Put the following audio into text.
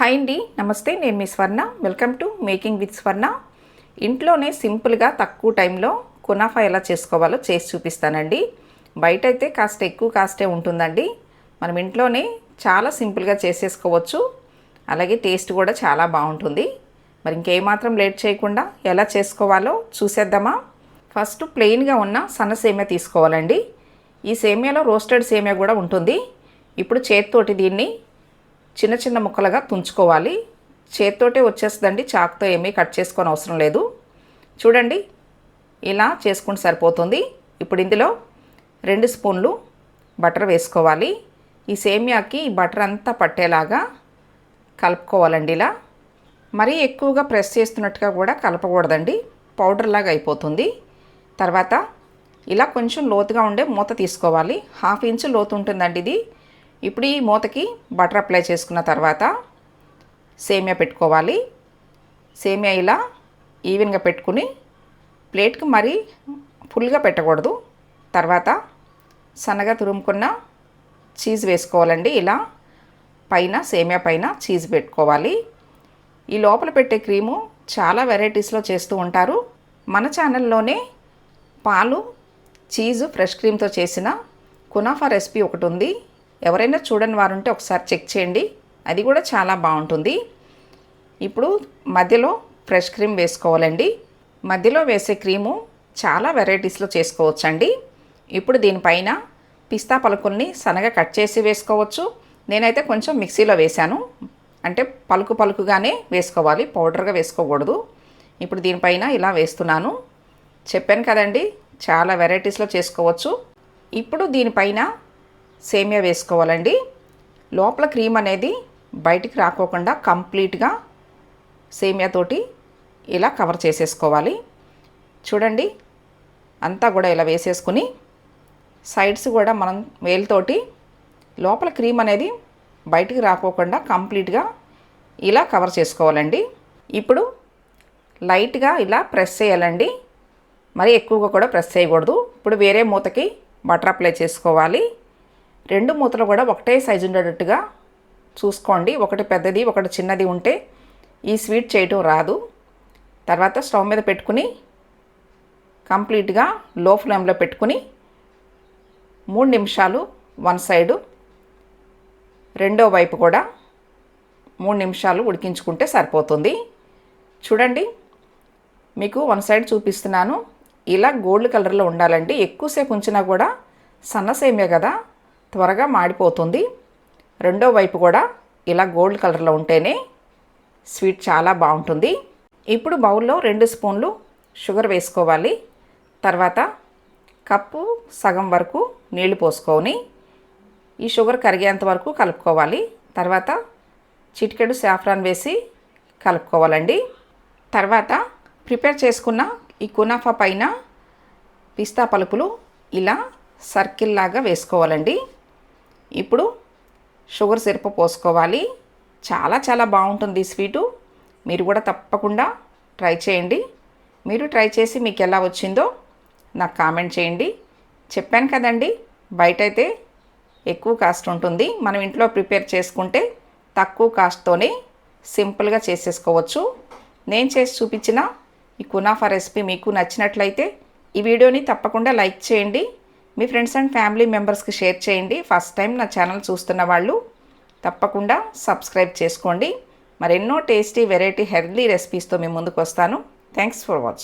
Hi అండి నమస్తే నేను మీ Swarna. Welcome to making with Swarna ఇంట్లోనే సింపుల్గా తక్కువ టైంలో కునాఫా ఎలా చేసుకోవాలో చేసి చూపిస్తానండి. బయట అయితే కాస్త ఎక్కువ కాస్టే ఉంటుందండి. మనం ఇంట్లోనే చాలా సింపుల్గా చేసేసుకోవచ్చు. అలాగే టేస్ట్ కూడా చాలా బాగుంటుంది. మరి ఇంకేమాత్రం లేట్ చేయకుండా ఎలా చేసుకోవాలో చూసేద్దామా? ఫస్ట్ ప్లెయిన్గా ఉన్న సన్న సేమియా తీసుకోవాలండి. ఈ సేమియాలో రోస్టెడ్ సేమియా కూడా ఉంటుంది. ఇప్పుడు చేతితోటి దీన్ని చిన్న చిన్న ముక్కలుగా తుంచుకోవాలి. చేతితోటే వచ్చేస్తుందండి. చాకుతో ఏమీ కట్ చేసుకొని అవసరం లేదు. చూడండి ఇలా చేసుకుంటే సరిపోతుంది. ఇప్పుడు ఇందులో రెండు స్పూన్లు బటర్ వేసుకోవాలి. ఈ సేమియాకి బటర్ అంతా పట్టేలాగా కలుపుకోవాలండి ఇలా. మరీ ఎక్కువగా ప్రెస్ చేస్తున్నట్టుగా కూడా కలపకూడదండి. పౌడర్ లాగా అయిపోతుంది. తర్వాత ఇలా కొంచెం లోతుగా ఉండే మూత తీసుకోవాలి. హాఫ్ ఇంచు లోతు ఉంటుందండి ఇది. ఇప్పుడు ఈ మూతకి బటర్ అప్లై చేసుకున్న తర్వాత సేమియా పెట్టుకోవాలి. సేమియా ఇలా ఈవెన్గా పెట్టుకుని ప్లేట్కి మరీ ఫుల్గా పెట్టకూడదు. తర్వాత సన్నగా తురుముకున్న చీజ్ వేసుకోవాలండి. ఇలా పైన సేమియా పైన చీజ్ పెట్టుకోవాలి. ఈ లోపల పెట్టే క్రీము చాలా వెరైటీస్లో చేస్తూ ఉంటారు. మన ఛానల్లోనే పాలు చీజు ఫ్రెష్ క్రీమ్తో చేసిన కునాఫా రెసిపీ ఒకటి ఉంది. ఎవరైనా చూడని వారు ఉంటే ఒకసారి చెక్ చేయండి. అది కూడా చాలా బాగుంటుంది. ఇప్పుడు మధ్యలో ఫ్రెష్ క్రీమ్ వేసుకోవాలండి. మధ్యలో వేసే క్రీము చాలా వెరైటీస్లో చేసుకోవచ్చండి. ఇప్పుడు దీనిపైన పిస్తా పలుకుల్ని సన్నగా కట్ చేసి వేసుకోవచ్చు. నేనైతే కొంచెం మిక్సీలో వేశాను. అంటే పలుకు పలుకుగానే వేసుకోవాలి. పౌడర్గా వేసుకోకూడదు. ఇప్పుడు దీనిపైన ఇలా వేస్తున్నాను. చెప్పాను కదండి చాలా వెరైటీస్లో చేసుకోవచ్చు. ఇప్పుడు దీనిపైన సేమియా వేసుకోవాలండి. లోపల క్రీమ్ అనేది బయటికి రాకోకుండా కంప్లీట్గా సేమియాతోటి ఇలా కవర్ చేసేసుకోవాలి. చూడండి అంతా కూడా ఇలా వేసేసుకుని సైడ్స్ కూడా మనం వేలుతోటి లోపల క్రీమ్ అనేది బయటికి రాకోకుండా కంప్లీట్గా ఇలా కవర్ చేసుకోవాలండి. ఇప్పుడు లైట్గా ఇలా ప్రెస్ చేయాలండి. మరి ఎక్కువగా కూడా ప్రెస్ చేయకూడదు. ఇప్పుడు వేరే మూతకి బటర్ అప్లై చేసుకోవాలి. రెండు మూతలు కూడా ఒకటే సైజు ఉండేటట్టుగా చూసుకోండి. ఒకటి పెద్దది ఒకటి చిన్నది ఉంటే ఈ స్వీట్ చేయటం రాదు. తర్వాత స్టవ్ మీద పెట్టుకుని కంప్లీట్గా లో ఫ్లేమ్లో పెట్టుకుని మూడు నిమిషాలు వన్ సైడు రెండో వైపు కూడా మూడు నిమిషాలు ఉడికించుకుంటే సరిపోతుంది. చూడండి మీకు వన్ సైడ్ చూపిస్తున్నాను. ఇలా గోల్డ్ కలర్లో ఉండాలండి ఎక్కువసేపు ఉంచినా కూడా సన్నసేమే కదా. త్వరగా మాడిపోతుంది. రెండో వైపు కూడా ఇలా గోల్డ్ కలర్లో ఉంటేనే స్వీట్ చాలా బాగుంటుంది. ఇప్పుడు బౌల్లో రెండు స్పూన్లు షుగర్ వేసుకోవాలి. తర్వాత కప్పు సగం వరకు నీళ్ళు పోసుకొని ఈ షుగర్ కరిగేంత వరకు కలుపుకోవాలి. తర్వాత చిటికెడు సాఫ్రాన్ వేసి కలుపుకోవాలండి. తర్వాత ప్రిపేర్ చేసుకున్న ఈ కునాఫా పైన పిస్తా పలుకులు ఇలా సర్కిల్ లాగా వేసుకోవాలండి. ఇప్పుడు షుగర్ సిరప్ పోసుకోవాలి. చాలా చాలా బాగుంటుంది స్వీటు. మీరు కూడా తప్పకుండా ట్రై చేయండి. మీరు ట్రై చేసి మీకు ఎలా వచ్చిందో నాకు కామెంట్ చేయండి. చెప్పాను కదండి బయట అయితే ఎక్కువ కాస్ట్ ఉంటుంది. మనం ఇంట్లో ప్రిపేర్ చేసుకుంటే తక్కువ కాస్ట్తోనే సింపుల్గా చేసేసుకోవచ్చు. నేను చేసి చూపించిన ఈ కునాఫా రెసిపీ మీకు నచ్చినట్లయితే ఈ వీడియోని తప్పకుండా లైక్ చేయండి. మీ ఫ్రెండ్స్ అండ్ ఫ్యామిలీ మెంబర్స్కి షేర్ చేయండి. ఫస్ట్ టైం నా ఛానల్ చూస్తున్న వాళ్ళు తప్పకుండా సబ్స్క్రైబ్ చేసుకోండి. మరెన్నో టేస్టీ వెరైటీ హెల్దీ రెసిపీస్తో మీ ముందుకు వస్తాను. Thanks for watching